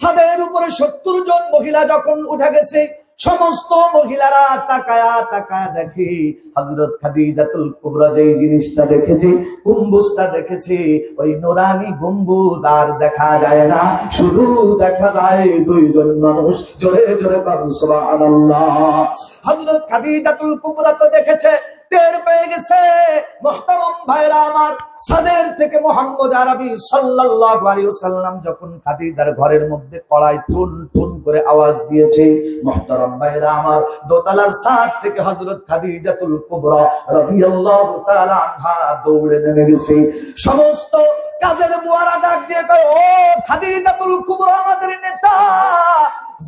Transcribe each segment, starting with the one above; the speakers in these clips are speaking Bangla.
ছাদের উপরে সত্তর জন মহিলা যখন উঠে গেছে, সমস্ত মহিলারা তাকায়া তাকায়া দেখে হজরত খাদিজাতুল কুবরা যেই জিনিসটা দেখেছে, গম্বুজটা দেখেছে, ওই নোরানি গম্বুজ আর দেখা যায় না। শুধু দেখা যায় দুইজন মানুষ, জোরে জোরে সুবহানাল্লাহ। হজরত খাদিজাতুল কুবরা তো দেখেছে পেয়ে গেছে। মোহতারম ভাইরা আমার সাদের থেকে মোহাম্মদ আরবি খাদিজার ঘরের মধ্যে কড়াই টুন টুন করে আওয়াজ দিয়েছে, মোহতারম ভাইরা আমার সাদ থেকে খাদিজাতুল কুবরা তাআলা দৌড়ে নেমে গেছে। সমস্ত কাজের বুয়ারা ডাক দিয়ে কয়, ও কুবরা আমাদের নেতা,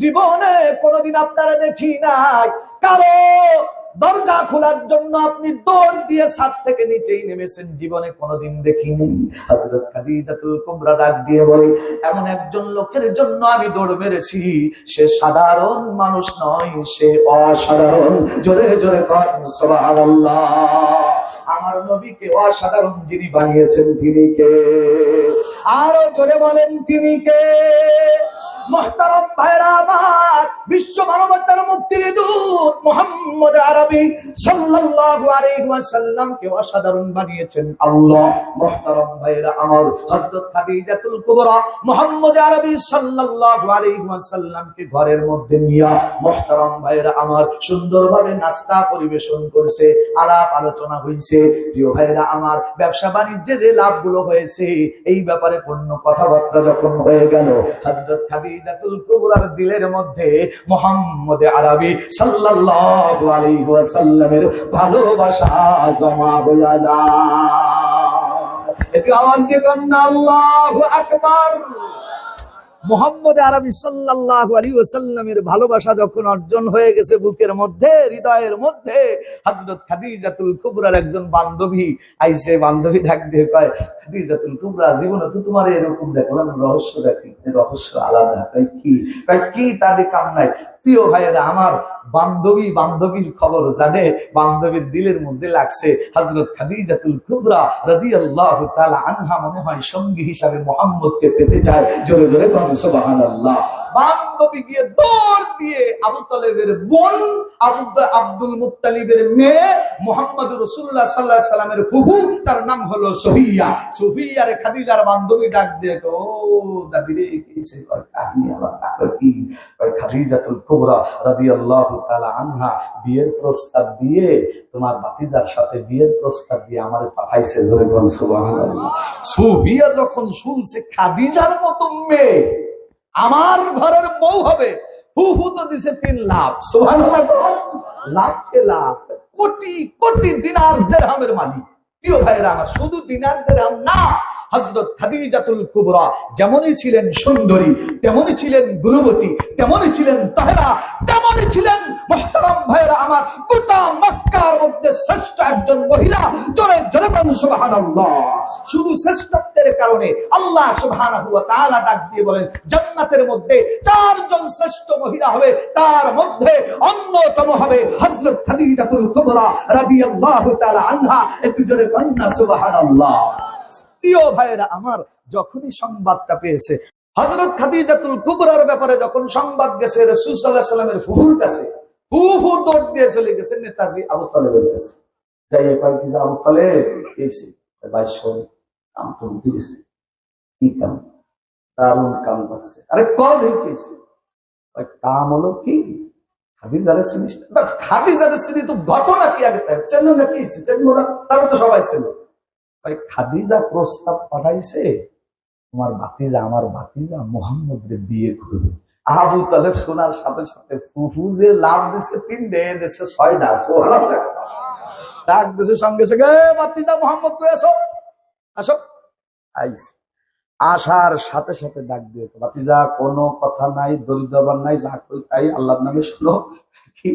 জীবনে কোনোদিন আপনারা দেখি নাই। কারও দরজা খোলার জন্য আপনি দৌড় দিয়ে ছাদ থেকে নিচেই নেমেছেন। জীবনে কোনোদিন দেখিনি। হযরত খাদিজাতুল কুবরা ডাক দিয়ে বলে, এমন একজন লোকের জন্য আমি দৌড় মেরেছি। সে সাধারণ মানুষ নয়, সে অসাধারণ। জোরে জোরে কর, সুবহানাল্লাহ। আমার নবীকে অসাধারণ যিনি বানিয়েছেন, তিনি কে? আরও জোরে বলেন, তিনি কে? মোহতারম ভাইরা আমার, বিশ্ব মানবতার মুক্তির দূত মোহাম্মদ আরবি সাল্লাল্লাহু আলাইহি ওয়াসাল্লামকে অসাধারণ বানিয়েছেন আল্লাহ। মোহতারম ভাইরা আমার, হযরত খাদিজাতুল কুবরা মোহাম্মদ আরবি সাল্লাল্লাহু আলাইহি ওয়াসাল্লামকে ঘরের মধ্যে নিয়া, মোহতারম ভাইরা আমার, সুন্দরভাবে নাস্তা পরিবেশন করেছে, আলাপ আলোচনা হইছে। প্রিয় ভাইরা আমার, ব্যবসা বাণিজ্যে যে লাভগুলো হয়েছে, এই ব্যাপারে পূর্ণ কথাবার্তা যখন হয়ে গেল, হযরত খাদিজাতুল কুবরার দিলের মধ্যে মোহাম্মদ আরবি সাল্লাল্লাহু আলাইহি ওয়াসাল্লামের ভালোবাসা জমা হইয়া যায়। একটু আওয়াজ দিয়ে কন্যা আল্লাহু আকবার। মোহাম্মদ আরবি সাল্লাহ আলী ওসাল্লামের ভালোবাসা যখন অর্জন হয়ে গেছে বুকের মধ্যে, হৃদয়ের মধ্যে হজরত খাদিজাতুল কুবরার একজন বান্ধবী আইসে, বান্ধবী ডাক দিয়ে কয়, খাদিজাতুল কুবরা, জীবনে তো তোমার এরকম দেখলাম, রহস্য দেখি, রহস্য আলাদা কি? কি তাদের কাম নাই প্রিয় ভাইয়েরা, আমার বান্ধবী বান্ধবীর খবর জানে, বান্ধবীর দিলের মধ্যে লাগছে হজরত খাদিজাতুল কুবরা রাদি আল্লাহ আনহা মনে হয় সঙ্গী হিসাবে মোহাম্মদকে পেতে চায়। জোরে জোরে কোন সুবহানাল্লাহ। গিয়ে দৌড় দিয়ে আবু তালেবের বোন, আবু আব্দুল মুত্তালিবের মেয়ে মোহাম্মদ রাসূলুল্লাহ সাল্লাল্লাহু আলাইহি সাল্লামের তার নাম হলো সফিয়ার খাদিজার বান্ধবী ডাক দিয়ে আমারে শুনছে খাদিজার মতো মেয়ে আমার ঘরের বউ হবে। হু হু তো দিছে তিন লাভ। সোহান লাভ কে লাভ। কোটি কোটি দিনার দেড়হামের মালিক। প্রিয় ভাইয়েরা, আমার শুধু দিনার দেড়হাম না হজরত খাদিজাতুল কুবরা যেমনই ছিলেন সুন্দরী, তেমনই ছিলেন গুণবতী, তেমনই ছিলেন তাহেরা, তেমনই ছিলেন মোহতারাম ভাইরা আমার গোটা মক্কার মধ্যে শ্রেষ্ঠ একজন মহিলা। জোরে জোরে বলুন, সুবহানাল্লাহ। শুধু শ্রেষ্ঠত্বের কারণে আল্লাহ সুবহানাহু ওয়া ডাক দিয়ে বলেন, জান্নাতের মধ্যে চারজন শ্রেষ্ঠ মহিলা হবে, তার মধ্যে অন্যতম হবে হযরত খাদিজাতুল কুবরা রাদিয়াল্লাহু তাআলা আনহা। একটু জোরে কন্যা সুবহানাল্লাহ। প্রিয় ভাইয়েরা, আমার যখনই সংবাদটা পেয়েছে হজরত খাদিজাতুল কুবরার ব্যাপারে যখন সংবাদ গেছে, রসুল সাল্লাহ সাল্লামের ফুহুর কাছে দৌড় দিয়ে চলে গেছে নেতাজি আবু কাম তো চিনি ঘটনা কি আগে তাই? চেন নাকি? চেন ওরা তারা তো সবাই ছিল ভাই খাদিজা প্রস্তাব পাঠাইছে, তোমার ভাতিজা, আমার ভাতিজা মোহাম্মদ রে বিয়ে করবে। আবু তালেব শোনার সাথে সাথে ফুফু যে লাভ দিছে, তিন ডে দিছে ছয়টা। ডাক দিছে সঙ্গে সঙ্গে ভাতিজা মোহাম্মদ কই আসো। আসো আসার সাথে সাথে ডাক দিয়ে, ভাতিজা, কোনো কথা নাই দরিদ্রবার নাই, যা কই তাই, আল্লাহর নামে শুনো। কি?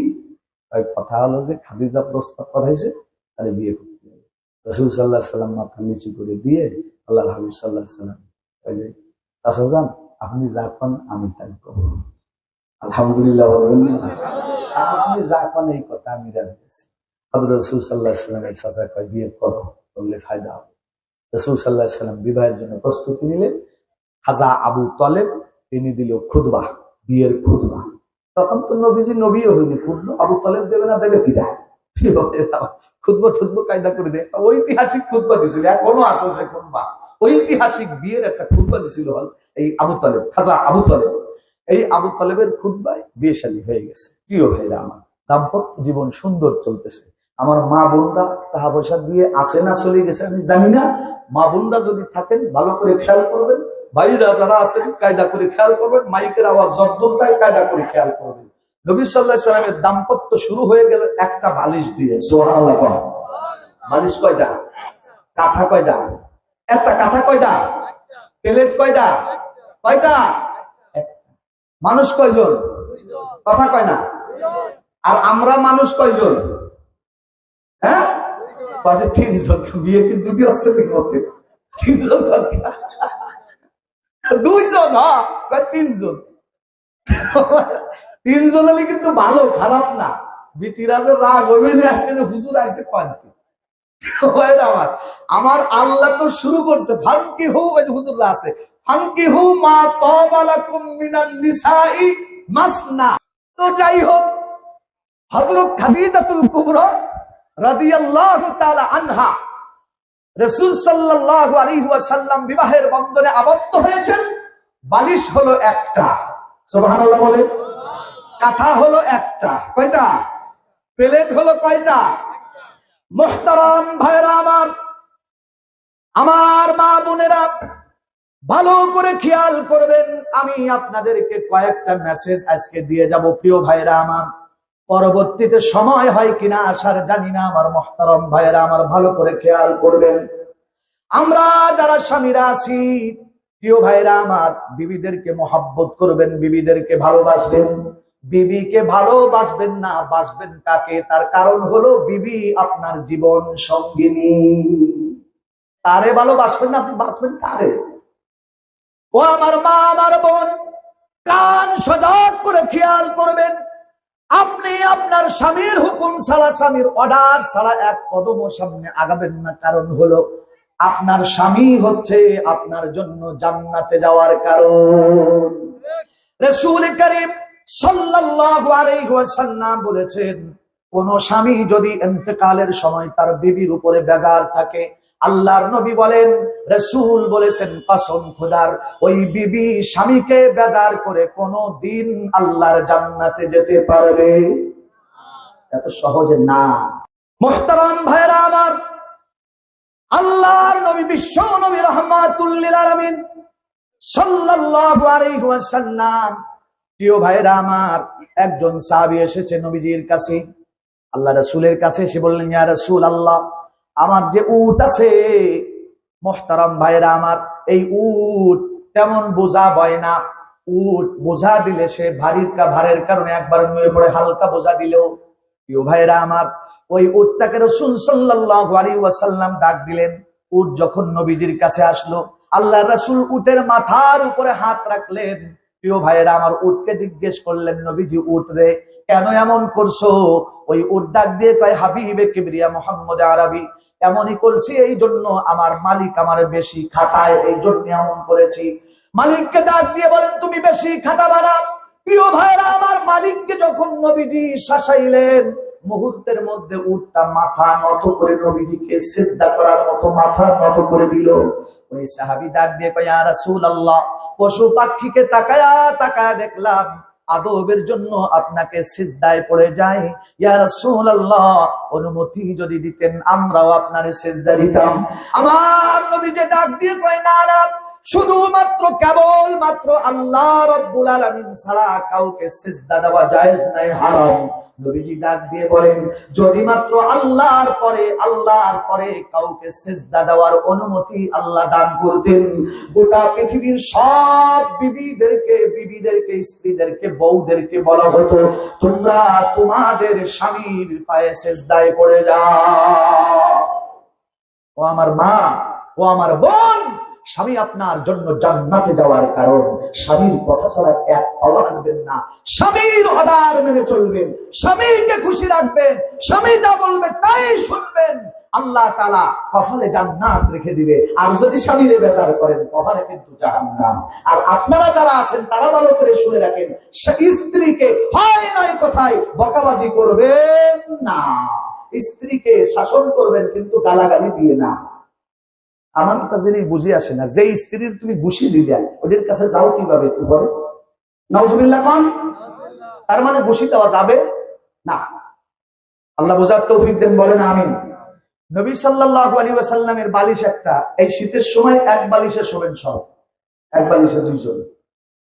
কথা হলো যে, খাদিজা প্রস্তাব পাঠাইছে তাহলে বিয়ে হবে রসুল সাল্লাহ সাল্লাম মাথা নিচু করে দিয়ে আল্লাহ হাবিব সাল্লাহ সাল্লাম ওই যে চাষা আপনি যা পান আমি তাই করব। আলহামদুলিল্লাহ বলবেন? আপনি যা পান এই কথা আমি রাজি হজরত রসুল সাল্লাহ সাল্লামের চাষা কয়, বিয়ে করো, করলে ফায়দা হবে। রসুল সাল্লাহ সাল্লাম বিবাহের জন্য প্রস্তুতি নিলেন। খাজা আবু তলেব, তিনি দিল খুদবা বিয়ের খুদবা তখন তো নবীজি নবীও হয়নি খুদবা আবু তলেব দেবে না, দেবে কি দেয়? খুদবো ঠুদবো কায়দা করে দেয়। ঐতিহাসিক খুদবা দিছিল, এখনও আছে সে খুদবা ঐতিহাসিক বিয়ের একটা খুদবা দিছিল এই আবু তলেব, খাজা আবু তলেব। এই আবু তলেবের খুদ্বায় বিয়ে শাদী হয়ে গেছে। প্রিয় ভাইরা আমার, দাম্পত্য জীবন সুন্দর চলতেছে। আমার মা বোনরা টাকা পয়সা দিয়ে আসে না চলে গেছে আমি জানি না। মা বোনরা যদি থাকেন, ভালো করে খেয়াল করবেন। ভাইরা যারা আছেন, কায়দা করে খেয়াল করবেন। মাইকের আওয়াজ যদ্দূর যায়, কায়দা করে খেয়াল করবেন। নবী সাল্লাহ সাল্লামের দাম্পত্য শুরু হয়ে গেল একটা বালিশ দিয়ে সোহান বালিশ কয়টা? কাঁথা কয়টা? একটা কাঁথা কয়টা? প্লেট কয়টা? কয়টা? মানুষ কয়জন? কথা কয় না। আর আমরা মানুষ কয়জন? হ্যাঁ? তিনজন। তিনজন হলে কিন্তু ভালো, খারাপ না। বিতিরাজের রাগ মিলে আজকে যে হুজুর আসে পান্তি। আমার। আমার আল্লাহ তো শুরু করছে ফাঙ্কি হু হুজুররা আছে। ফাঙ্কি হু মা তবালাকুম মাসনা। তো যাই হোক, হযরত খাদিজাতুল কুবরা রাদিয়াল্লাহু তাআলা আনহা রাসূল সাল্লাল্লাহু আলাইহি ওয়াসাল্লাম বিবাহের বন্ধনে আবদ্ধ হয়েছেন। বালিশ হলো একটা। সুবহানাল্লাহ কাঁথা হলো একটা। কয়টা? প্লেট হলো কয়টা? মোহতারাম ভাইরা আমার আমার মা বোনেরা, ভালো করে খেয়াল করবেন, আমি আপনাদেরকে কয়েকটা মেসেজ আজকে দিয়ে যাব। প্রিয় ভাইরা আমার, পরবর্তীতে সময় হয় কিনা আসার জানি না, আমার মহতারম ভাইরা আমার, ভালো করে খেয়াল করবেন। আমরা যারা স্বামীরা আছি, প্রিয় ভাইরা আমার, বিবিদেরকে মহাব্বত করবেন, বিবিদেরকে ভালোবাসবেন। বিবিকে ভালোবাসবেন না, বাসবেন কাকে? তার কারণ হলো বিবি আপনার জীবন সঙ্গিনী। তারে ভালোবাসবেন না, আপনি বাসবেন কারে? ও আমার মা, আমার বোন, কান সজাগ করে খেয়াল করবেন। আপনি আপনার স্বামীর হুকুম ছাড়া স্বামীর অর্ডার ছাড়া এক কদম সামনে আগাবেন না। কারণ হলো আপনার স্বামী হচ্ছে আপনার জন্য জান্নাতে যাওয়ার কারণ। রসুল করিম সাল্লাল্লাহু বলেছেন, কোন স্বামী যদি ইন্তেকালের সময় তার বিবির উপরে বেজার থাকে, আল্লাহর নবী বলেন, রসুল বলেছেন, কসম খোদার, ওই বিবি স্বামীকে বেজার করে কোন দিন আল্লাহর জান্নাতে যেতে পারবে। এত সহজে না। মোহতারাম ভাইরা আমার, আল্লাহর নবী, বিশ্ব নবী রহমাতুল্লিল আলামিন সাল্লাল্লাহু আলাইহি ওয়াসাল্লাম প্রিয় ভাইরা আমার, একজন সাহাবী এসেছে নবীজির কাছে, আল্লাহ রাসূলের কাছে এসে বললেন, ইয়া রাসূল আল্লাহ আমার যে উট আছে, মোহতারাম ভাইরা আমার, এই উট তেমন বোঝা বয় না। উট বোঝা দিলে সে ভারীর ভারের কারণে একবার নুয়ে পড়ে হালকা বোঝা দিলেও। প্রিয় ভাইরা আমার, ওই উটটাকে রসুল আলাইহি ওয়াসাল্লাম ডাক দিলেন। উট যখন নবীজির কাছে আসলো, আল্লাহ রসুল উটের মাথার উপরে হাত রাখলেন। প্রিয় ভাইয়েরা, আমার উঠকে জিজ্ঞেস করলেন, নবীজি, উট রে, কেন এমন করছ? ওই উট ডাক দিয়ে কয়, হাবিবে কিবরিয়া মোহাম্মদ আরবি, এমনই করছি এই জন্য আমার মালিক আমার বেশি খাটায় এই জন্য এমন করেছি। মালিককে ডাক দিয়ে বলেন, তুমি বেশি খাটা বাড়া প্রিয় ভাইরা আমার মালিককে যখন নবীজি শাসাইলেন মুহূর্তের মধ্যে উঠটা মাথা নত করে নবীজিকে চেষ্টা করার মতো, মাথা নত করে দিল। ওই সাহাবি ডাক দিয়ে কয় রাসূল আল্লাহ পশু পাখিকে তাকায়া তাকায়া দেখলাম, আদবের জন্য আপনাকে সিজদায় পড়ে যাই। ইয়া রাসূলুল্লাহ, অনুমতি যদি দিতেন আমরাও আপনার সিজদা দিতাম। আমার নবী যে ডাক দিয়ে কয় না শুধুমাত্র কেবল মাত্র আল্লাহ রব্বুল আলামিন ছাড়া কাউকে সিজদা দেওয়া জায়েজ নাই, হারাম। নবীজি ডাক দিয়ে বলেন যদি মাত্র আল্লাহর পরে আল্লাহর পরে কাউকে সিজদা দেওয়ার অনুমতি আল্লাহ দান করতেন, গোটা পৃথিবীর সব বিবিদেরকে বিবিদেরকে, স্ত্রীদেরকে, বউদেরকে বলা হতো, তোমরা তোমাদের স্বামীর পায়ে সিজদায় পড়ে যাও। ও আমার মা, ও আমার বোন স্বামী আপনার জন্য জান্নাতে যাওয়ার কারণ। স্বামীর কথা ছাড়া এক পাওয়া রাখবেন না। স্বামীর অর্ডার মেনে চলবেন। স্বামীকে খুশি রাখবেন। স্বামী যা বলবে তাই শুনবেন। আল্লাহ তালা কপালে জান্নাত রেখে দিবে। আর যদি স্বামীরে বেজার করেন, কপালে কিন্তু জাহান্নাম। আর আপনারা যারা আছেন, তারা ভালো করে শুনে রাখেন স্ত্রীকে হয় নয় কোথায় বকাবাজি করবেন না। স্ত্রীকে শাসন করবেন, কিন্তু গালাগালি দিয়ে না। আমার তা বুঝে আসে না। যে স্ত্রীর তুমি ঘুষি দিলে, ওদের কাছে যাও কীভাবে একটু করে নজবিল্লা কন। তার মানে ঘুষি দেওয়া যাবে না। আল্লাহ বুঝার তৌফিক দেন, বলেন আমিন। নবী সাল্লাহ আলী ওয়াসাল্লামের বালিশ একটা। এই শীতের সময় এক বালিশে শোবেন সব। এক বালিশে দুইজন।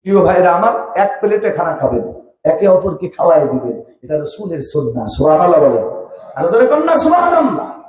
প্রিয় ভাইরা আমার এক প্লেটে খানা খাবেন। একে অপরকে খাওয়াই দিবেন। এটা রসুলের সন্না সোহান বলেন। আর কন্যা সোহান